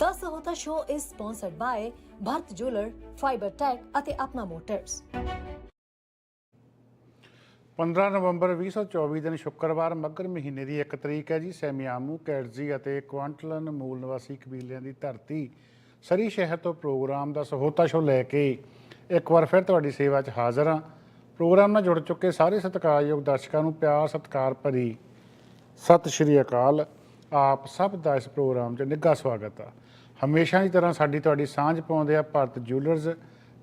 The Sahota Show is sponsored by Bharat Jeweler, Fiber Tech ਅਤੇ Apna motors 15 ਨਵੰਬਰ 2024 ਦਿਨ ਸ਼ੁੱਕਰਵਾਰ ਮੱਘਰ ਮਹੀਨੇ ਦੀ 1 ਤਰੀਕ ਹੈ ਜੀ। ਸੈਮਿਆਮੂ ਕੈਟਜ਼ੀ ਅਤੇ ਕੁਆਂਟਲਨ ਮੂਲ ਨਿਵਾਸੀ ਕਬੀਲਿਆਂ ਦੀ ਧਰਤੀ ਸਰੀ ਸ਼ਹਿਰ ਤੋਂ ਪ੍ਰੋਗਰਾਮ ਦਾ ਸਹੋਤਾ ਸ਼ੋ ਲੈ ਕੇ ਇੱਕ ਵਾਰ ਫਿਰ ਤੁਹਾਡੀ ਸੇਵਾ 'ਚ ਹਾਜ਼ਰ ਹਾਂ। ਪ੍ਰੋਗਰਾਮ ਨਾਲ ਜੁੜ ਚੁੱਕੇ ਸਾਰੇ ਸਤਿਕਾਰਯੋਗ ਦਰਸ਼ਕਾਂ ਨੂੰ ਪਿਆਰ ਸਤਿਕਾਰ ਭਰੀ ਸਤਿ ਸ਼੍ਰੀ ਅਕਾਲ। ਆਪ ਸਭ ਦਾ ਇਸ ਪ੍ਰੋਗਰਾਮ 'ਚ ਨਿੱਘਾ ਸਵਾਗਤ ਆ। ਹਮੇਸ਼ਾ ਦੀ ਤਰ੍ਹਾਂ ਸਾਡੀ ਤੁਹਾਡੀ ਸਾਂਝ ਪਾਉਂਦੇ ਆ ਭਾਰਤ ਜੁਐਲਰਸ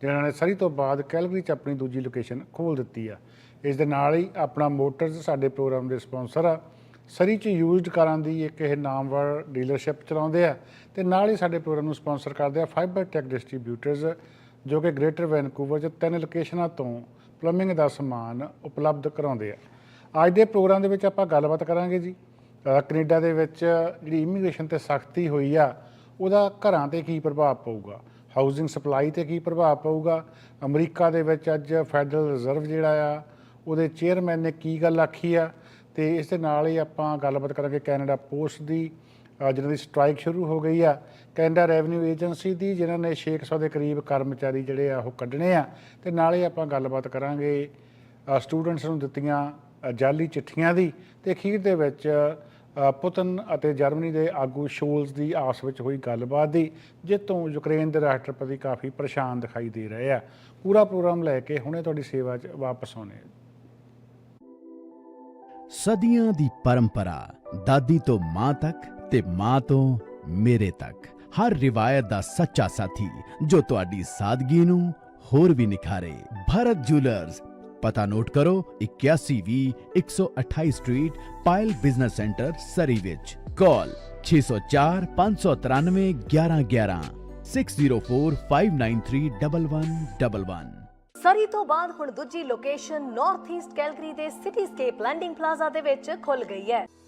ਜਿਨ੍ਹਾਂ ਨੇ ਸਰੀ ਤੋਂ ਬਾਅਦ ਕੈਲਗਰੀ 'ਚ ਆਪਣੀ ਦੂਜੀ ਲੋਕੇਸ਼ਨ ਖੋਲ ਦਿੱਤੀ ਆ। ਇਸ ਦੇ ਨਾਲ ਹੀ ਆਪਣਾ ਮੋਟਰਸ ਸਾਡੇ ਪ੍ਰੋਗਰਾਮ ਦੇ ਸਪਾਂਸਰ ਆ। ਸਰੀ 'ਚ ਯੂਜ਼ਡ ਕਾਰਾਂ ਦੀ ਇੱਕ ਇਹ ਨਾਮਵਰ ਡੀਲਰਸ਼ਿਪ ਚਲਾਉਂਦੇ ਆ ਤੇ ਨਾਲ ਹੀ ਸਾਡੇ ਪ੍ਰੋਗਰਾਮ ਨੂੰ ਸਪਾਂਸਰ ਕਰਦੇ ਆ ਫਾਈਬਰ ਟੈਕ ਡਿਸਟ੍ਰੀਬਿਊਟਰਸ ਜੋ ਕਿ ਗ੍ਰੇਟਰ ਵੈਨਕੂਵਰ 'ਚ ਤਿੰਨ ਲੋਕੇਸ਼ਨਾਂ ਤੋਂ ਪਲੰਬਿੰਗ ਦਾ ਸਮਾਨ ਉਪਲਬਧ ਕਰਾਉਂਦੇ ਆ। ਅੱਜ ਦੇ ਪ੍ਰੋਗਰਾਮ ਦੇ ਵਿੱਚ ਆਪਾਂ ਗੱਲਬਾਤ ਕਰਾਂਗੇ ਜੀ। ਅ, ਕੈਨੇਡਾ ਦੇ ਵਿੱਚ ਜਿਹੜੀ ਇਮੀਗ੍ਰੇਸ਼ਨ ਤੇ ਸਖਤੀ ਹੋਈ ਆ ਉਹਦਾ ਘਰਾਂ ਤੇ ਕੀ ਪ੍ਰਭਾਵ ਪਊਗਾ? ਹਾਊਸਿੰਗ ਸਪਲਾਈ ਤੇ ਕੀ ਪ੍ਰਭਾਵ ਪਊਗਾ? ਅਮਰੀਕਾ ਦੇ ਵਿੱਚ ਅੱਜ ਫੈਡਰਲ ਰਿਜ਼ਰਵ ਜਿਹੜਾ ਆ ਉਹਦੇ ਚੇਅਰਮੈਨ ਨੇ ਕੀ ਗੱਲ ਆਖੀ ਆ? ਤੇ ਇਸ ਦੇ ਨਾਲ ਹੀ ਆਪਾਂ ਗੱਲਬਾਤ ਕਰਾਂਗੇ ਕੈਨੇਡਾ ਪੋਸਟ ਦੀ ਅ, ਜਿਨ੍ਹਾਂ ਦੀ ਸਟ੍ਰਾਈਕ ਸ਼ੁਰੂ ਹੋ ਗਈ ਆ। ਕੈਨੇਡਾ ਰੈਵਨਿਊ ਏਜੰਸੀ ਦੀ ਜਿਨ੍ਹਾਂ ਨੇ 600 ਦੇ ਕਰੀਬ ਕਰਮਚਾਰੀ ਜਿਹੜੇ ਆ ਉਹ ਕੱਢਣੇ ਆ। ਤੇ ਨਾਲ ਹੀ ਆਪਾਂ ਗੱਲਬਾਤ ਕਰਾਂਗੇ ਸਟੂਡੈਂਟਸ ਨੂੰ ਦਿੱਤੀਆਂ ਅ, ਜਾਲੀ ਚਿੱਠੀਆਂ ਦੀ। ਤੇ ਅਖੀਰ ਦੇ ਵਿੱਚ ਪੁਤਨ ਅਤੇ ਜਰਮਨੀ ਦੇ ਆਗੂ ਸ਼ੋਲਸ ਦੀ ਆਪਸ ਵਿੱਚ ਹੋਈ ਗੱਲਬਾਤ ਦੀ ਜਿੱਤੋਂ ਯੂਕਰੇਨ ਦੇ ਰਾਸ਼ਟਰਪਤੀ ਕਾਫੀ ਪਰੇਸ਼ਾਨ ਦਿਖਾਈ ਦੇ ਰਹੇ ਆ। ਪੂਰਾ ਪ੍ਰੋਗਰਾਮ ਲੈ ਕੇ ਹੁਣੇ ਤੁਹਾਡੀ ਸੇਵਾ 'ਚ ਵਾਪਸ ਆਉਣੇ ਸਦੀਆਂ ਦੀ ਪਰੰਪਰਾ, ਦਾਦੀ ਤੋਂ ਮਾਂ ਤੱਕ ਤੇ ਮਾਂ ਤੋਂ ਮੇਰੇ ਤੱਕ। ਹਰ ਰਿਵਾਇਤ ਦਾ ਸੱਚਾ ਸਾਥੀ, ਜੋ ਤੁਹਾਡੀ ਸਾਦਗੀ ਨੂੰ ਹੋਰ ਵੀ ਨਿਖਾਰੇ। ਭਾਰਤ ਜੁਐਲਰਸ ਪਤਾ ਨੋਟ ਕਰੋ 8120 128 street Payal business centre Surrey ਵਿੱਚ ਕਾਲ 604 593 1111 6045931111 ਸਰੀ ਤੋਂ ਬਾਅਦ ਹੁਣ ਦੂਜੀ ਲੋਕੇਸ਼ਨ ਨਾਰਥ ਈਸਟ ਕੈਲਗਰੀ ਦੇ ਸਿਟੀਸਕੇਪ ਲੈਂਡਿੰਗ ਪਲਾਜ਼ਾ ਦੇ ਵਿੱਚ ਖੁੱਲ ਗਈ ਹੈ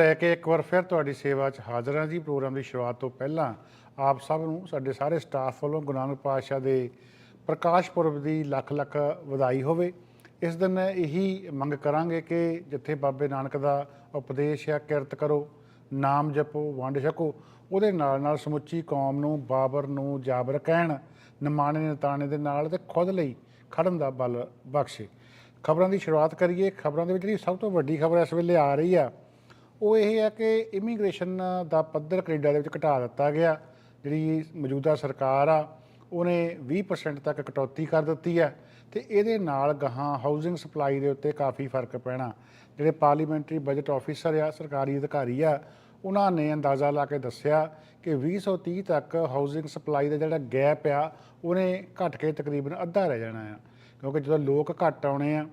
ਲੈ ਕੇ ਇੱਕ ਵਾਰ ਫਿਰ ਤੁਹਾਡੀ ਸੇਵਾ 'ਚ ਹਾਜ਼ਰ ਹਾਂ ਜੀ। ਪ੍ਰੋਗਰਾਮ ਦੀ ਸ਼ੁਰੂਆਤ ਤੋਂ ਪਹਿਲਾਂ ਆਪ ਸਭ ਨੂੰ, ਸਾਡੇ ਸਾਰੇ ਸਟਾਫ ਵੱਲੋਂ ਗੁਰੂ ਨਾਨਕ ਪਾਤਸ਼ਾਹ ਦੇ ਪ੍ਰਕਾਸ਼ ਪੁਰਬ ਦੀ ਲੱਖ ਲੱਖ ਵਧਾਈ ਹੋਵੇ। ਇਸ ਦਿਨ ਇਹੀ ਮੰਗ ਕਰਾਂਗੇ ਕਿ ਜਿੱਥੇ ਬਾਬੇ ਨਾਨਕ ਦਾ ਉਪਦੇਸ਼ ਹੈ ਕਿਰਤ ਕਰੋ, ਨਾਮ ਜਪੋ, ਵੰਡ ਛਕੋ, ਉਹਦੇ ਨਾਲ ਨਾਲ ਸਮੁੱਚੀ ਕੌਮ ਨੂੰ, ਬਾਬਰ ਨੂੰ ਜਾਬਰ ਕਹਿਣ, ਨਿਮਾਣੇ ਨਤਾਣੇ ਦੇ ਨਾਲ ਤੇ ਖੁਦ ਲਈ ਖੜਨ ਦਾ ਬਲ ਬਖਸ਼ੇ। ਖਬਰਾਂ ਦੀ ਸ਼ੁਰੂਆਤ ਕਰੀਏ। ਖਬਰਾਂ ਦੇ ਵਿੱਚ ਜਿਹੜੀ ਸਭ ਤੋਂ ਵੱਡੀ ਖਬਰ ਇਸ ਵੇਲੇ ਆ ਰਹੀ ਆ ਉਹ ਇਹ ਹੈ ਕਿ ਇਮੀਗ੍ਰੇਸ਼ਨ ਦਾ ਪੱਧਰ ਕੈਨੇਡਾ ਦੇ ਵਿੱਚ ਘਟਾ ਦਿੱਤਾ ਗਿਆ। ਜਿਹੜੀ ਮੌਜੂਦਾ ਸਰਕਾਰ ਆ, ਉਹਨੇ 20% ਤੱਕ ਕਟੌਤੀ ਕਰ ਦਿੱਤੀ ਹੈ ਤੇ ਇਹਦੇ ਨਾਲ ਗਾਹਾਂ ਹਾਊਸਿੰਗ ਸਪਲਾਈ ਦੇ ਉੱਤੇ ਕਾਫੀ ਫ਼ਰਕ ਪੈਣਾ। ਜਿਹੜੇ ਪਾਰਲੀਮੈਂਟਰੀ ਬਜਟ ਆਫੀਸਰ ਆ, ਸਰਕਾਰੀ ਅਧਿਕਾਰੀ ਆ, ਉਹਨਾਂ ਨੇ ਅੰਦਾਜ਼ਾ ਲਾ ਕੇ ਦੱਸਿਆ ਕਿ 2030 ਤੱਕ ਹਾਊਸਿੰਗ ਸਪਲਾਈ ਦਾ ਜਿਹੜਾ ਗੈਪ ਆ, ਉਹਨੇ ਘਟ ਕੇ ਤਕਰੀਬਨ ਅੱਧਾ ਰਹਿ ਜਾਣਾ ਆ। ਕਿਉਂਕਿ ਜਦੋਂ ਲੋਕ ਘੱਟ ਆਉਣੇ ਆ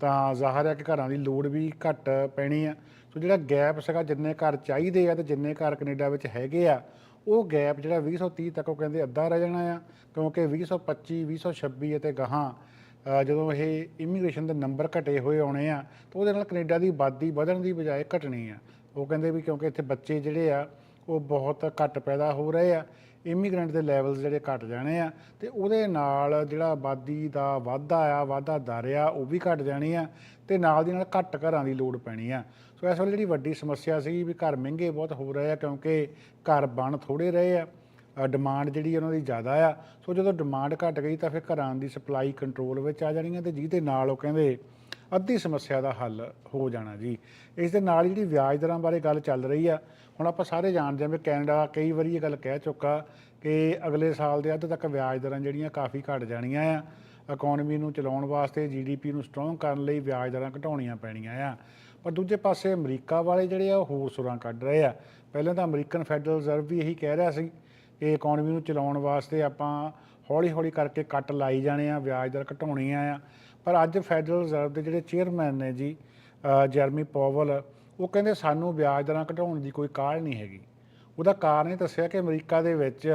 ਤਾਂ ਜ਼ਾਹਰ ਹੈ ਕਿ ਘਰਾਂ ਦੀ ਲੋੜ ਵੀ ਘੱਟ ਪੈਣੀ ਆ। ਸੋ ਜਿਹੜਾ ਗੈਪ ਸੀਗਾ, ਜਿੰਨੇ ਘਰ ਚਾਹੀਦੇ ਆ ਤੇ ਜਿੰਨੇ ਘਰ ਕੈਨੇਡਾ ਵਿੱਚ ਹੈਗੇ ਆ, ਉਹ ਗੈਪ ਜਿਹੜਾ 2030 ਤੱਕ ਉਹ ਕਹਿੰਦੇ ਅੱਧਾ ਰਹਿ ਜਾਣਾ ਆ, ਕਿਉਂਕਿ 2025 2026 ਅਤੇ ਗਾਹਾਂ ਜਦੋਂ ਇਹ ਇਮੀਗ੍ਰੇਸ਼ਨ ਦੇ ਨੰਬਰ ਘਟੇ ਹੋਏ ਆਉਣੇ ਆ, ਤਾਂ ਉਹਦੇ ਨਾਲ ਕੈਨੇਡਾ ਦੀ ਆਬਾਦੀ ਵਧਣ ਦੀ ਬਜਾਏ ਘਟਣੀ ਆ। ਉਹ ਕਹਿੰਦੇ ਵੀ ਕਿਉਂਕਿ ਇੱਥੇ ਬੱਚੇ ਜਿਹੜੇ ਆ, ਉਹ ਬਹੁਤ ਘੱਟ ਪੈਦਾ ਹੋ ਰਹੇ ਆ ਇਮੀਗ੍ਰੈਂਟ ਦੇ ਲੈਵਲਸ ਜਿਹੜੇ ਘਟ ਜਾਣੇ ਆ, ਤੇ ਉਹਦੇ ਨਾਲ ਜਿਹੜਾ ਆਬਾਦੀ ਦਾ ਵਾਧਾ ਆ, ਵਾਧਾ ਦਰ ਆ, ਉਹ ਵੀ ਘਟ ਜਾਣੀ ਆ, ਤੇ ਨਾਲ ਦੀ ਨਾਲ ਘੱਟ ਘਰਾਂ ਦੀ ਲੋੜ ਪੈਣੀ ਆ। ਸੋ ਇਸ ਵੇਲੇ ਜਿਹੜੀ ਵੱਡੀ ਸਮੱਸਿਆ ਸੀ ਵੀ ਘਰ ਮਹਿੰਗੇ ਬਹੁਤ ਹੋ ਰਹੇ ਆ, ਕਿਉਂਕਿ ਘਰ ਬਣ ਥੋੜੇ ਰਹੇ ਆ ਡਿਮਾਂਡ ਜਿਹੜੀ ਉਹਨਾਂ ਦੀ ਜ਼ਿਆਦਾ ਆ। ਸੋ ਜਦੋਂ ਡਿਮਾਂਡ ਘਟ ਗਈ ਤਾਂ ਫਿਰ ਘਰਾਂ ਦੀ ਸਪਲਾਈ ਕੰਟਰੋਲ ਵਿੱਚ ਆ ਜਾਣੀ ਆ, ਤੇ ਜਿਹਦੇ ਨਾਲ ਉਹ ਕਹਿੰਦੇ ਅੱਧੀ ਸਮੱਸਿਆ ਦਾ ਹੱਲ ਹੋ ਜਾਣਾ ਜੀ। ਇਸ ਦੇ ਨਾਲ ਜਿਹੜੀ ਵਿਆਜ ਦਰਾਂ ਬਾਰੇ ਗੱਲ ਚੱਲ ਰਹੀ ਆ, ਹੁਣ ਆਪਾਂ ਸਾਰੇ ਜਾਣਦੇ ਹਾਂ ਵੀ ਕੈਨੇਡਾ ਕਈ ਵਾਰੀ ਇਹ ਗੱਲ ਕਹਿ ਚੁੱਕਾ ਕਿ ਅਗਲੇ ਸਾਲ ਦੇ ਅੱਧ ਤੱਕ ਵਿਆਜ ਦਰਾਂ ਜਿਹੜੀਆਂ ਕਾਫੀ ਘਟ ਜਾਣੀਆਂ ਆ। ਇਕਨੋਮੀ ਨੂੰ ਚਲਾਉਣ ਵਾਸਤੇ ਜੀਡੀਪੀ ਨੂੰ ਸਟਰੋਂਗ ਕਰਨ ਲਈ ਵਿਆਜ ਦਰਾਂ ਘਟਾਉਣੀਆਂ ਪੈਣੀਆਂ ਆ। ਪਰ ਦੂਜੇ ਪਾਸੇ ਅਮਰੀਕਾ ਵਾਲੇ ਜਿਹੜੇ ਆ, ਉਹ ਹੋਰ ਸੁਰਾਂ ਕੱਢ ਰਹੇ ਆ। ਪਹਿਲਾਂ ਤਾਂ ਅਮਰੀਕਨ ਫੈਡਰਲ ਰਿਜ਼ਰਵ ਵੀ ਇਹੀ ਕਹਿ ਰਿਹਾ ਸੀ ਕਿ ਇਕਨੋਮੀ ਨੂੰ ਚਲਾਉਣ ਵਾਸਤੇ ਆਪਾਂ ਹੌਲੀ-ਹੌਲੀ ਕਰਕੇ ਕੱਟ ਲਾਈ ਜਾਣੇ ਆ, ਵਿਆਜ ਦਰ ਘਟਾਉਣੀ ਆ। ਪਰ ਅੱਜ ਫੈਡਰਲ ਰਿਜ਼ਰਵ ਦੇ ਜਿਹੜੇ ਚੇਅਰਮੈਨ ਨੇ ਜੀ ਅ, ਜੈਰਮੀ ਪੋਵਲ ਉਹ ਕਹਿੰਦੇ ਸਾਨੂੰ ਵਿਆਜ ਦਰਾਂ ਘਟਾਉਣ ਦੀ ਕੋਈ ਕਾਹਲ ਨਹੀਂ ਹੈਗੀ। ਉਹਦਾ ਕਾਰਨ ਇਹ ਦੱਸਿਆ ਕਿ ਅਮਰੀਕਾ ਦੇ ਵਿੱਚ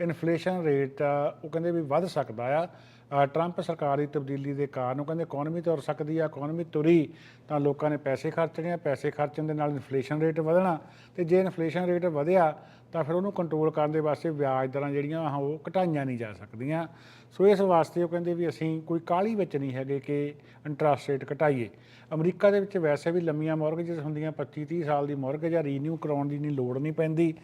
ਇਨਫਲੇਸ਼ਨ ਰੇਟ ਉਹ ਕਹਿੰਦੇ ਵੀ ਵੱਧ ਸਕਦਾ ਆ। ਟਰੰਪ ਸਰਕਾਰ ਦੀ ਤਬਦੀਲੀ ਦੇ ਕਾਰਨ ਉਹ ਕਹਿੰਦੇ ਇਕਨੋਮੀ ਤੁਰ ਸਕਦੀ ਆ ਇਕਨੋਮੀ ਤੁਰੀ, ਤਾਂ ਲੋਕਾਂ ਨੇ ਪੈਸੇ ਖਰਚਣੇ ਆ, ਪੈਸੇ ਖਰਚਣ ਦੇ ਨਾਲ ਇਨਫਲੇਸ਼ਨ ਰੇਟ ਵਧਣਾ, ਤੇ ਜੇ ਇਨਫਲੇਸ਼ਨ ਰੇਟ ਵਧਿਆ, ਤਾਂ ਫਿਰ ਉਹਨੂੰ ਕੰਟਰੋਲ ਕਰਨ ਦੇ ਵਾਸਤੇ ਵਿਆਜ ਦਰਾਂ ਜਿਹੜੀਆਂ ਉਹ ਘਟਾਈਆਂ ਨਹੀਂ ਜਾ ਸਕਦੀਆਂ। ਸੋ ਇਸ ਵਾਸਤੇ ਉਹ ਕਹਿੰਦੇ ਵੀ ਅਸੀਂ ਕੋਈ ਕਾਹਲੀ ਵਿੱਚ ਨਹੀਂ ਹੈਗੇ ਕਿ ਇੰਟਰਸਟ ਰੇਟ ਘਟਾਈਏ। ਅਮਰੀਕਾ ਦੇ ਵਿੱਚ ਵੈਸੇ ਵੀ ਲੰਮੀਆਂ ਮੌਰਗੇਜਸ ਹੁੰਦੀਆਂ 25 30 ਸਾਲ ਦੀ ਮੌਰਗੇਜ ਆ ਰੀਨਿਊ ਕਰਾਉਣ ਦੀ ਨਹੀਂ ਲੋੜ ਨਹੀਂ ਪੈਂਦੀ।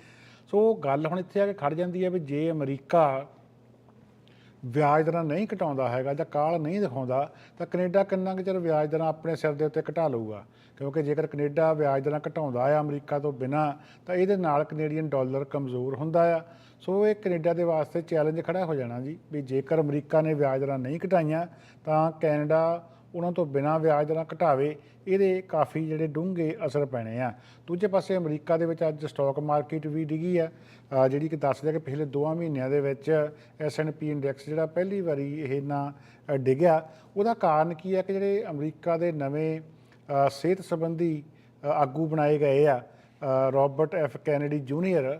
ਸੋ ਗੱਲ ਹੁਣ ਇੱਥੇ ਆ ਕੇ ਖੜ ਜਾਂਦੀ ਹੈ ਵੀ ਜੇ ਅਮਰੀਕਾ ਵਿਆਜ ਦਰਾਂ ਨਹੀਂ ਘਟਾਉਂਦਾ ਹੈਗਾ ਜਾਂ ਕਾਲ ਨਹੀਂ ਦਿਖਾਉਂਦਾ, ਤਾਂ ਕੈਨੇਡਾ ਕਿੰਨਾ ਕੁ ਚਿਰ ਵਿਆਜ ਦਰਾਂ ਆਪਣੇ ਸਿਰ ਦੇ ਉੱਤੇ ਘਟਾ ਲਊਗਾ? ਕਿਉਂਕਿ ਜੇਕਰ ਕੈਨੇਡਾ ਵਿਆਜ ਦਰਾਂ ਘਟਾਉਂਦਾ ਆ ਅਮਰੀਕਾ ਤੋਂ ਬਿਨਾ, ਤਾਂ ਇਹਦੇ ਨਾਲ ਕੈਨੇਡੀਅਨ ਡਾਲਰ ਕਮਜ਼ੋਰ ਹੁੰਦਾ ਆ। ਸੋ ਇਹ ਕੈਨੇਡਾ ਦੇ ਵਾਸਤੇ ਚੈਲੰਜ ਖੜਾ ਹੋ ਜਾਣਾ ਜੀ, ਵੀ ਜੇਕਰ ਅਮਰੀਕਾ ਨੇ ਵਿਆਜ ਦਰਾਂ ਨਹੀਂ ਘਟਾਈਆਂ, ਤਾਂ ਕੈਨੇਡਾ ਉਹਨਾਂ ਤੋਂ ਬਿਨਾਂ ਵਿਆਜ ਦਰਾਂ ਘਟਾਵੇ ਇਹਦੇ ਕਾਫੀ ਜਿਹੜੇ ਡੂੰਘੇ ਅਸਰ ਪੈਣੇ ਆ। ਦੂਜੇ ਪਾਸੇ ਅਮਰੀਕਾ ਦੇ ਵਿੱਚ ਅੱਜ ਸਟਾਕ ਮਾਰਕੀਟ ਵੀ ਡਿੱਗੀ ਆ। ਜਿਹੜੀ ਕਿ ਦੱਸਦੇ ਆ ਕਿ ਪਿਛਲੇ 2 ਮਹੀਨਿਆਂ ਦੇ ਵਿੱਚ ਐਸ&ਪੀ ਇੰਡੈਕਸ ਜਿਹੜਾ ਪਹਿਲੀ ਵਾਰੀ ਇਹ ਨਾ ਡਿੱਗਿਆ। ਉਹਦਾ ਕਾਰਨ ਕੀ ਹੈ ਕਿ ਜਿਹੜੇ ਅਮਰੀਕਾ ਦੇ ਨਵੇਂ ਸਿਹਤ ਸੰਬੰਧੀ ਆਗੂ ਬਣਾਏ ਗਏ ਆ ਅ, ਰਾਬਰਟ ਐਫ ਕੈਨੇਡੀ ਜੂਨੀਅਰ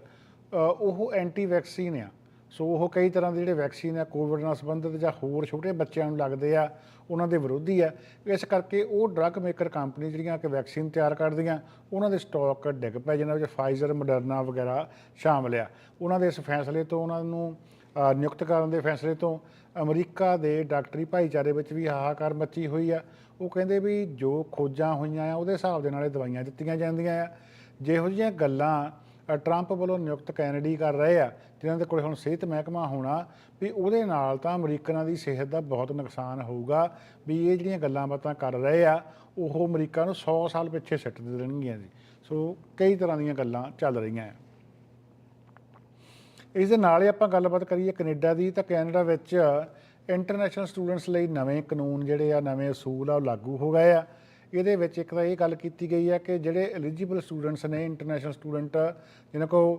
ਉਹ ਐਂਟੀ ਵੈਕਸੀਨ ਆ। ਸੋ ਉਹ ਕਈ ਤਰ੍ਹਾਂ ਦੇ ਜਿਹੜੇ ਵੈਕਸੀਨ ਆ ਕੋਵਿਡ ਨਾਲ ਸੰਬੰਧਿਤ ਜਾਂ ਹੋਰ ਛੋਟੇ ਬੱਚਿਆਂ ਨੂੰ ਲੱਗਦੇ ਆ, ਉਹਨਾਂ ਦੇ ਵਿਰੋਧੀ ਆ। ਇਸ ਕਰਕੇ ਉਹ ਡਰੱਗ ਮੇਕਰ ਕੰਪਨੀ ਜਿਹੜੀਆਂ ਕਿ ਵੈਕਸੀਨ ਤਿਆਰ ਕਰਦੀਆਂ, ਉਹਨਾਂ ਦੇ ਸਟਾਕ ਡਿੱਗ ਪਏ, ਜਿਨ੍ਹਾਂ ਵਿੱਚ ਫਾਈਜ਼ਰ ਮੋਡਰਨਾ ਵਗੈਰਾ ਸ਼ਾਮਲ ਆ। ਉਹਨਾਂ ਦੇ ਇਸ ਫੈਸਲੇ ਤੋਂ, ਉਹਨਾਂ ਨੂੰ ਨਿਯੁਕਤ ਕਰਨ ਦੇ ਫੈਸਲੇ ਤੋਂ ਅਮਰੀਕਾ ਦੇ ਡਾਕਟਰੀ ਭਾਈਚਾਰੇ ਵਿੱਚ ਵੀ ਹਾਹਾਕਾਰ ਮੱਚੀ ਹੋਈ ਆ। ਉਹ ਕਹਿੰਦੇ ਵੀ ਜੋ ਖੋਜਾਂ ਹੋਈਆਂ ਆ, ਉਹਦੇ ਹਿਸਾਬ ਦੇ ਨਾਲ ਇਹ ਦਵਾਈਆਂ ਦਿੱਤੀਆਂ ਜਾਂਦੀਆਂ ਆ। ਜਿਹੋ ਜਿਹੀਆਂ ਗੱਲਾਂ ਟਰੰਪ ਵੱਲੋਂ ਨਿਯੁਕਤ ਕੈਨੇਡੀ ਕਰ ਰਹੇ ਆ ਜਿਨ੍ਹਾਂ ਦੇ ਕੋਲ ਹੁਣ ਸਿਹਤ ਮਹਿਕਮਾ ਹੋਣਾ, ਵੀ ਉਹਦੇ ਨਾਲ ਤਾਂ ਅਮਰੀਕਨਾਂ ਦੀ ਸਿਹਤ ਦਾ ਬਹੁਤ ਨੁਕਸਾਨ ਹੋਊਗਾ। ਵੀ ਇਹ ਜਿਹੜੀਆਂ ਗੱਲਾਂ ਬਾਤਾਂ ਕਰ ਰਹੇ ਆ, ਉਹ ਅਮਰੀਕਾ ਨੂੰ 100 ਸਾਲ ਪਿੱਛੇ ਸਿੱਟ ਦੇ ਦੇਣਗੀਆਂ ਜੀ। ਸੋ ਕਈ ਤਰ੍ਹਾਂ ਦੀਆਂ ਗੱਲਾਂ ਚੱਲ ਰਹੀਆਂ ਆ। ਇਸ ਦੇ ਨਾਲ ਹੀ ਆਪਾਂ ਗੱਲਬਾਤ ਕਰੀਏ ਕੈਨੇਡਾ ਦੀ, ਤਾਂ ਕੈਨੇਡਾ ਵਿੱਚ ਇੰਟਰਨੈਸ਼ਨਲ ਸਟੂਡੈਂਟਸ ਲਈ ਨਵੇਂ ਕਾਨੂੰਨ ਜਿਹੜੇ ਆ, ਨਵੇਂ ਅਸੂਲ ਆ, ਉਹ ਲਾਗੂ ਹੋ ਗਏ ਆ। ਇਹਦੇ ਵਿੱਚ ਇੱਕ ਤਾਂ ਇਹ ਗੱਲ ਕੀਤੀ ਗਈ ਹੈ ਕਿ ਜਿਹੜੇ ਐਲੀਜੀਬਲ ਸਟੂਡੈਂਟਸ ਨੇ ਇੰਟਰਨੈਸ਼ਨਲ ਸਟੂਡੈਂਟ ਜਿਨ੍ਹਾਂ ਕੋਲ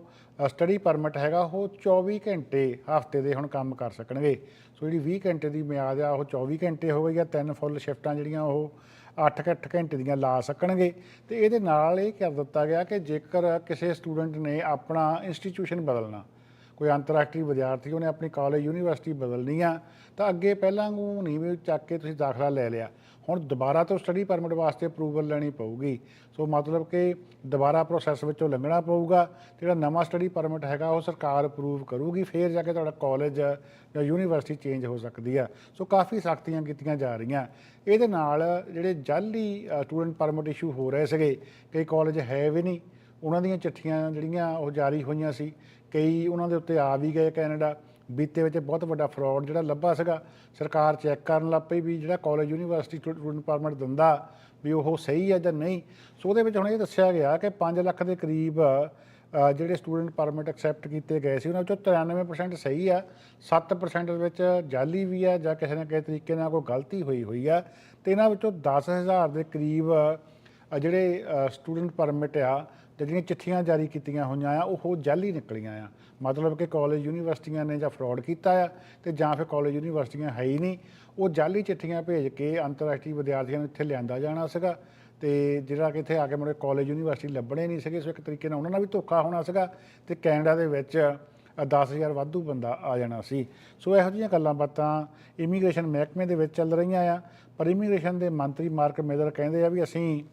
ਸਟੱਡੀ ਪਰਮਿਟ ਹੈਗਾ, ਉਹ 24 ਘੰਟੇ ਹਫ਼ਤੇ ਦੇ ਹੁਣ ਕੰਮ ਕਰ ਸਕਣਗੇ। ਸੋ ਜਿਹੜੀ 20 ਘੰਟੇ ਦੀ ਮਿਆਦ ਆ, ਉਹ 24 ਘੰਟੇ ਹੋ ਗਈ ਆ, ਤਿੰਨ ਫੁੱਲ ਸ਼ਿਫਟਾਂ ਜਿਹੜੀਆਂ ਉਹ 8-8 ਘੰਟੇ ਦੀਆਂ ਲਾ ਸਕਣਗੇ। ਤੇ ਇਹਦੇ ਨਾਲ ਇਹ ਕਰ ਦਿੱਤਾ ਗਿਆ ਕਿ ਜੇਕਰ ਕਿਸੇ ਸਟੂਡੈਂਟ ਨੇ ਆਪਣਾ ਇੰਸਟੀਚਿਊਸ਼ਨ ਬਦਲਣਾ, ਕੋਈ ਅੰਤਰਰਾਸ਼ਟਰੀ ਵਿਦਿਆਰਥੀ, ਉਹਨੇ ਆਪਣੀ ਕਾਲਜ ਯੂਨੀਵਰਸਿਟੀ ਬਦਲਣੀ ਆ, ਤਾਂ ਅੱਗੇ ਪਹਿਲਾਂ ਨੂੰ ਨਹੀਂ ਵੀ ਚੱਕ ਕੇ ਤੁਸੀਂ ਦਾਖਲਾ ਲੈ ਲਿਆ। ਹੁਣ ਦੁਬਾਰਾ ਤੋਂ ਸਟੱਡੀ ਪਰਮਿਟ ਵਾਸਤੇ ਅਪਰੂਵਲ ਲੈਣੀ ਪਊਗੀ। ਸੋ ਮਤਲਬ ਕਿ ਦੁਬਾਰਾ ਪ੍ਰੋਸੈਸ ਵਿੱਚੋਂ ਲੰਘਣਾ ਪਊਗਾ। ਜਿਹੜਾ ਨਵਾਂ ਸਟੱਡੀ ਪਰਮਿਟ ਹੈਗਾ, ਉਹ ਸਰਕਾਰ ਅਪਰੂਵ ਕਰੂਗੀ। ਫਿਰ ਜਾ ਕੇ ਤੁਹਾਡਾ ਕਾਲਜ ਜਾਂ ਯੂਨੀਵਰਸਿਟੀ ਚੇਂਜ ਹੋ ਸਕਦੀ ਆ। ਸੋ ਕਾਫੀ ਸਖਤੀਆਂ ਕੀਤੀਆਂ ਜਾ ਰਹੀਆਂ। ਇਹਦੇ ਨਾਲ ਜਿਹੜੇ ਜਾਲੀ ਸਟੂਡੈਂਟ ਪਰਮਿਟ ਇਸ਼ੂ ਹੋ ਰਹੇ ਸੀਗੇ, ਕਈ ਕਾਲਜ ਹੈ ਵੀ ਨਹੀਂ। ਉਹਨਾਂ ਦੀਆਂ ਚਿੱਠੀਆਂ ਜਿਹੜੀਆਂ, ਉਹ ਜਾਰੀ ਹੋਈਆਂ ਸੀ। ਕਈ ਉਹਨਾਂ ਦੇ ਉੱਤੇ ਆ ਵੀ ਗਏ ਕੈਨੇਡਾ। ਬੀਤੇ ਵਿੱਚ ਬਹੁਤ ਵੱਡਾ ਫਰਾਡ ਜਿਹੜਾ ਲੱਭਾ ਸੀਗਾ। ਸਰਕਾਰ ਚੈੱਕ ਕਰਨ ਲੱਗ ਪਈ ਵੀ ਜਿਹੜਾ ਕਾਲਜ ਯੂਨੀਵਰਸਿਟੀ ਸਟੂਡੈਂਟ ਪਰਮਿਟ ਦਿੰਦਾ ਵੀ ਉਹ ਸਹੀ ਹੈ ਜਾਂ ਨਹੀਂ। ਸੋ ਉਹਦੇ ਵਿੱਚ ਹੁਣ ਇਹ ਦੱਸਿਆ ਗਿਆ ਕਿ 5 ਲੱਖ ਦੇ ਕਰੀਬ ਜਿਹੜੇ ਸਟੂਡੈਂਟ ਪਰਮਿਟ ਐਕਸੈਪਟ ਕੀਤੇ ਗਏ ਸੀ, ਉਹਨਾਂ ਵਿੱਚੋਂ 93% ਸਹੀ ਆ। 7% ਦੇ ਵਿੱਚ ਜਾਲੀ ਵੀ ਆ ਜਾਂ ਕਿਸੇ ਨਾ ਕਿਸੇ ਤਰੀਕੇ ਨਾਲ ਕੋਈ ਗਲਤੀ ਹੋਈ ਹੋਈ ਆ। ਤੇ ਇਹਨਾਂ ਵਿੱਚੋਂ 10000 ਦੇ ਕਰੀਬ ਜਿਹੜੇ ਸਟੂਡੈਂਟ ਪਰਮਿਟ ਆ ਤੇ ਜਿਹੜੀਆਂ ਚਿੱਠੀਆਂ ਜਾਰੀ ਕੀਤੀਆਂ ਹੋਈਆਂ ਆ ਉਹ ਜਾਲੀ ਨਿਕਲੀਆਂ ਆ। ਮਤਲਬ ਕਿ ਕਾਲਜ ਯੂਨੀਵਰਸਿਟੀਆਂ ਨੇ ਜਾਂ ਫਰਾਡ ਕੀਤਾ ਆ ਤੇ ਜਾਂ ਫਿਰ ਕਾਲਜ ਯੂਨੀਵਰਸਿਟੀਆਂ ਹੈ ਹੀ ਨਹੀਂ। ਉਹ ਜਾਲੀ ਚਿੱਠੀਆਂ ਭੇਜ ਕੇ ਅੰਤਰਰਾਸ਼ਟਰੀ ਵਿਦਿਆਰਥੀਆਂ ਨੂੰ ਇੱਥੇ ਲਿਆਂਦਾ ਜਾਣਾ ਸੀਗਾ ਤੇ ਜਿਹੜਾ ਕਿ ਇੱਥੇ ਆ ਕੇ ਮੁੜੇ ਕਾਲਜ ਯੂਨੀਵਰਸਿਟੀ ਲੱਭਣੇ ਨਹੀਂ ਸੀਗੇ ਸੋ ਇੱਕ ਤਰੀਕੇ ਨਾਲ ਉਹਨਾਂ ਨਾਲ ਵੀ ਧੋਖਾ ਹੋਣਾ ਸੀਗਾ ਤੇ ਕੈਨੇਡਾ ਦੇ ਵਿੱਚ ਅ, 10000 ਵਾਧੂ ਬੰਦਾ ਆ ਜਾਣਾ ਸੀ। ਸੋ ਇਹੋ ਜਿਹੀਆਂ ਗੱਲਾਂ ਬਾਤਾਂ ਇਮੀਗ੍ਰੇਸ਼ਨ ਮਹਿਕਮੇ ਦੇ ਵਿੱਚ ਚੱਲ ਰਹੀਆਂ ਆ ਪਰ ਇਮੀਗ੍ਰੇਸ਼ਨ ਦੇ ਮੰਤਰੀ ਮਾਰਕ ਮੇਦਰ ਕਹਿੰਦੇ ਆ ਵੀ ਅਸੀਂ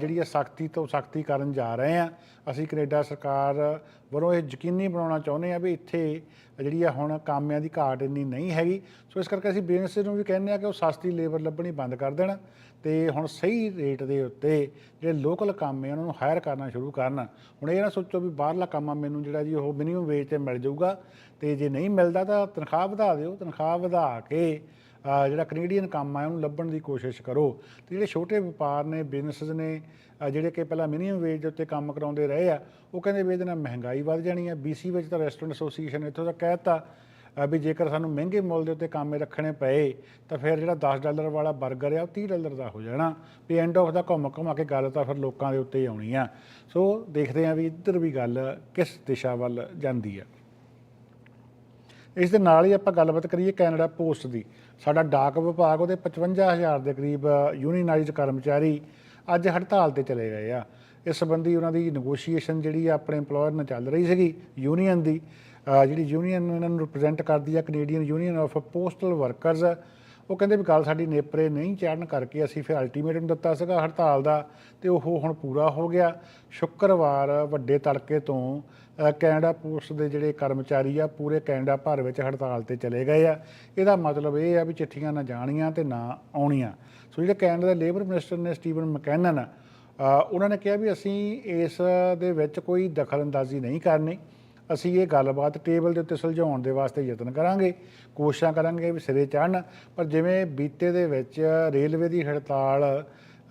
ਜਿਹੜੀ ਹੈ ਸਖਤੀ ਤੋਂ ਸਖਤੀ ਕਰਨ ਜਾ ਰਹੇ ਆ ਅਸੀਂ ਕੈਨੇਡਾ ਸਰਕਾਰ ਵੱਲੋਂ ਇਹ ਯਕੀਨੀ ਬਣਾਉਣਾ ਚਾਹੁੰਦੇ ਆ ਵੀ ਇੱਥੇ ਜਿਹੜੀ ਆ ਹੁਣ ਕਾਮਿਆਂ ਦੀ ਘਾਟ ਇੰਨੀ ਨਹੀਂ ਹੈਗੀ। ਸੋ ਇਸ ਕਰਕੇ ਅਸੀਂ ਬਿਜ਼ਨਸ ਨੂੰ ਵੀ ਕਹਿੰਦੇ ਆ ਕਿ ਉਹ ਸਸਤੀ ਲੇਬਰ ਲੱਭਣੀ ਬੰਦ ਕਰ ਦੇਣ ਤੇ ਹੁਣ ਸਹੀ ਰੇਟ ਦੇ ਉੱਤੇ ਜਿਹੜੇ ਲੋਕਲ ਕੰਮ ਹੈ, ਉਹਨਾਂ ਨੂੰ ਹਾਇਰ ਕਰਨਾ ਸ਼ੁਰੂ ਕਰਨ। ਹੁਣ ਇਹ ਨਾ ਸੋਚੋ ਵੀ ਬਾਹਰਲਾ ਕੰਮ ਆ, ਮੈਨੂੰ ਜਿਹੜਾ ਜੀ ਉਹ ਮਿਨੀਮਮ ਵੇਜ ਤੇ ਮਿਲ ਜਾਊਗਾ ਤੇ ਜੇ ਨਹੀਂ ਮਿਲਦਾ ਤਾਂ ਤਨਖਾਹ ਵਧਾ ਦਿਓ, ਤਨਖਾਹ ਵਧਾ ਕੇ ਜਿਹੜਾ ਕੈਨੇਡੀਅਨ ਕੰਮ ਆ, ਉਹਨੂੰ ਲੱਭਣ ਦੀ ਕੋਸ਼ਿਸ਼ ਕਰੋ। ਤੇ ਜਿਹੜੇ ਛੋਟੇ ਵਪਾਰ ਨੇ ਬਿਜ਼ਨੈਸਸ ਨੇ ਜਿਹੜੇ ਕਿ ਪਹਿਲਾਂ ਮਿਨੀਮਮ ਵੇਜ ਦੇ ਉੱਤੇ ਕੰਮ ਕਰਾਉਂਦੇ ਰਹੇ ਆ, ਉਹ ਕਹਿੰਦੇ ਵੀ ਇਹਦੇ ਨਾਲ ਮਹਿੰਗਾਈ ਵੱਧ ਜਾਣੀ ਹੈ ਬੀਸੀ ਵਿੱਚ ਤਾਂ ਰੈਸਟੋਰੈਂਟ ਐਸੋਸੀਏਸ਼ਨ ਇੱਥੋਂ ਦਾ ਕਹਿਤਾ ਅਹ ਵੀ ਜੇਕਰ ਸਾਨੂੰ ਮਹਿੰਗੇ ਮੁੱਲ ਦੇ ਉੱਤੇ ਕੰਮ ਰੱਖਣੇ ਪਏ, ਤਾਂ ਫਿਰ ਜਿਹੜਾ 10 ਡਾਲਰ ਵਾਲਾ 버ਗਰ ਆ, ਉਹ 30 ਡਾਲਰ ਦਾ ਹੋ ਜਾਣਾ। ਵੀ ਐਂਡ ਆਫ ਦਾ ਘੁੰਮ ਘੁਮਾ ਕੇ ਗੱਲ ਤਾਂ ਫਿਰ ਲੋਕਾਂ ਦੇ ਉੱਤੇ ਹੀ ਆਉਣੀ ਆ। ਸੋ ਦੇਖਦੇ ਆ ਵੀ ਇੱਧਰ ਵੀ ਗੱਲ ਕਿਸ ਦਿਸ਼ਾ ਵੱਲ ਜਾਂਦੀ ਆ। ਇਸ ਦੇ ਨਾਲ ਹੀ ਆਪਾਂ ਗੱਲਬਾਤ ਕਰੀਏ ਕੈਨੇਡਾ ਪੋਸਟ ਦੀ। ਸਾਡਾ ਡਾਕ ਵਿਭਾਗ ਉਹਦੇ 55000 ਦੇ ਕਰੀਬ ਯੂਨੀਅਨਾਈਜ਼ਡ ਕਰਮਚਾਰੀ ਅੱਜ ਹੜਤਾਲ ਤੇ ਚਲੇ ਗਏ ਆ। ਇਸ ਸੰਬੰਧੀ ਉਹਨਾਂ ਦੀ ਨੈਗੋਸ਼ੀਏਸ਼ਨ ਜਿਹੜੀ ਆ ਆਪਣੇ EMPLOYER ਨਾਲ ਚੱਲ ਰਹੀ ਸੀਗੀ ਯੂਨੀਅਨ ਦੀ। ਜਿਹੜੀ ਯੂਨੀਅਨ ਇਹਨਾਂ ਨੂੰ ਰਿਪਰੈਜ਼ੈਂਟ ਕਰਦੀ ਆ Canadian union of postal workers ਉਹ ਕਹਿੰਦੇ ਵੀ ਗੱਲ ਸਾਡੀ ਨੇਪਰੇ ਨਹੀਂ ਚੜਨ ਕਰਕੇ ਅਸੀਂ ਫਿਰ ਅਲਟੀਮੇਟਮ ਦਿੱਤਾ ਸੀਗਾ ਹੜਤਾਲ ਦਾ ਤੇ ਉਹ ਹੁਣ ਪੂਰਾ ਹੋ ਗਿਆ। ਸ਼ੁੱਕਰਵਾਰ ਵੱਡੇ ਤੜਕੇ ਤੋਂ ਕੈਨੇਡਾ ਪੋਸਟ ਦੇ ਜਿਹੜੇ ਕਰਮਚਾਰੀ ਆ, ਪੂਰੇ ਕੈਨੇਡਾ ਭਰ ਵਿੱਚ ਹੜਤਾਲ ਤੇ ਚਲੇ ਗਏ ਆ। ਇਹਦਾ ਮਤਲਬ ਇਹ ਆ ਵੀ ਚਿੱਠੀਆਂ ਨਾ ਜਾਣੀਆਂ ਤੇ ਨਾ ਆਉਣੀਆਂ। ਸੋ ਜਿਹੜੇ ਕੈਨੇਡਾ ਦੇ ਲੇਬਰ ਮਿਨਿਸਟਰ ਨੇ ਸਟੀਵਨ ਮਕੈਨਨ ਉਹਨਾਂ ਨੇ ਕਿਹਾ ਵੀ ਅਸੀਂ ਇਸ ਦੇ ਵਿੱਚ ਕੋਈ ਦਖਲਅੰਦਾਜ਼ੀ ਨਹੀਂ ਕਰਨੀ। ਅਸੀਂ ਇਹ ਗੱਲਬਾਤ ਟੇਬਲ ਦੇ ਉੱਤੇ ਸੁਲਝਾਉਣ ਦੇ ਵਾਸਤੇ ਯਤਨ ਕਰਾਂਗੇ, ਕੋਸ਼ਿਸ਼ਾਂ ਕਰਾਂਗੇ ਵੀ ਸਿਰੇ ਚੜ੍ਹਨ, ਪਰ ਜਿਵੇਂ ਬੀਤੇ ਦੇ ਵਿੱਚ ਰੇਲਵੇ ਦੀ ਹੜਤਾਲ